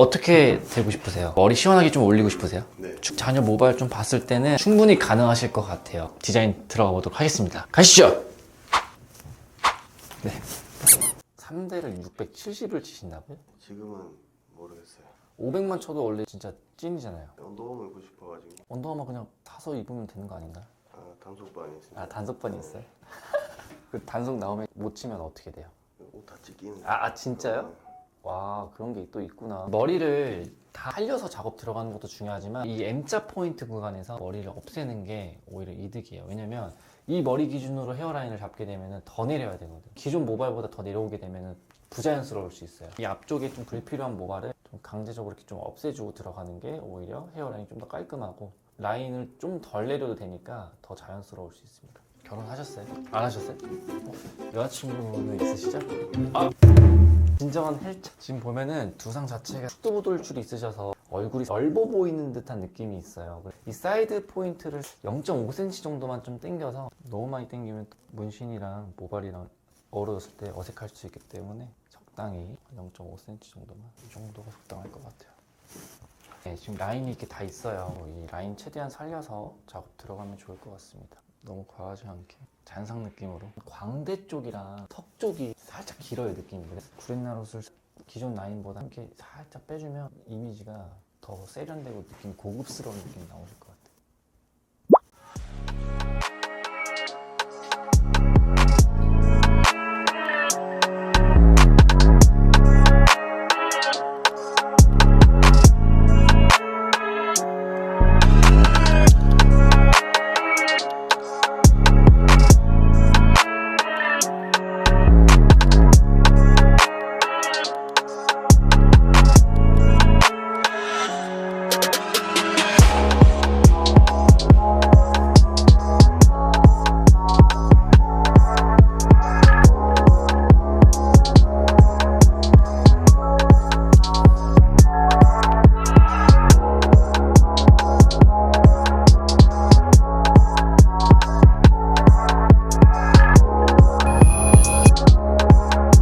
어떻게 되고 싶으세요? 머리 시원하게 좀 올리고 싶으세요? 네. 자녀 모발 좀 봤을 때는 충분히 가능하실 것 같아요. 디자인 들어가 보도록 하겠습니다. 가시죠! 네. 3대를 670을 치신다고요? 지금은 모르겠어요. 500만 쳐도 원래 진짜 찐이잖아요. 운동화 입고 싶어가지고 언더아머 그냥 사서 입으면 되는 거 아닌가? 아 단속반이 있습니다. 아 단속반이 있어요? 그 단속 나오면 못 치면 어떻게 돼요? 옷 다 찢기는. 아, 아, 진짜요? 와 그런 게 또 있구나 머리를 다 살려서 작업 들어가는 것도 중요하지만 이 M자 포인트 구간에서 머리를 없애는 게 오히려 이득이에요 왜냐면 이 머리 기준으로 헤어라인을 잡게 되면 더 내려야 되거든 기존 모발보다 더 내려오게 되면 부자연스러울 수 있어요 이 앞쪽에 좀 불필요한 모발을 좀 강제적으로 이렇게 좀 없애주고 들어가는 게 오히려 헤어라인이 좀 더 깔끔하고 라인을 좀 덜 내려도 되니까 더 자연스러울 수 있습니다 결혼하셨어요? 안 하셨어요? 어? 여자친구는 있으시죠? 아! 진정한 헬차 지금 보면은 두상 자체가 숙두보돌줄이 있으셔서 얼굴이 넓어 보이는 듯한 느낌이 있어요. 이 사이드 포인트를 0.5cm 정도만 좀 당겨서 너무 많이 당기면 문신이랑 모발이랑 어우러졌을 때 어색할 수 있기 때문에 적당히 0.5cm 정도만 이 정도가 적당할 것 같아요. 네, 지금 라인이 이렇게 다 있어요. 이 라인 최대한 살려서 작업 들어가면 좋을 것 같습니다. 너무 과하지 않게 잔상 느낌으로. 광대 쪽이랑 턱 쪽이 살짝 길어요 느낌이. 구렛나룻을 기존 라인보다 이렇게 살짝 빼주면 이미지가 더 세련되고 느낌 고급스러운 느낌이 나오실 거예요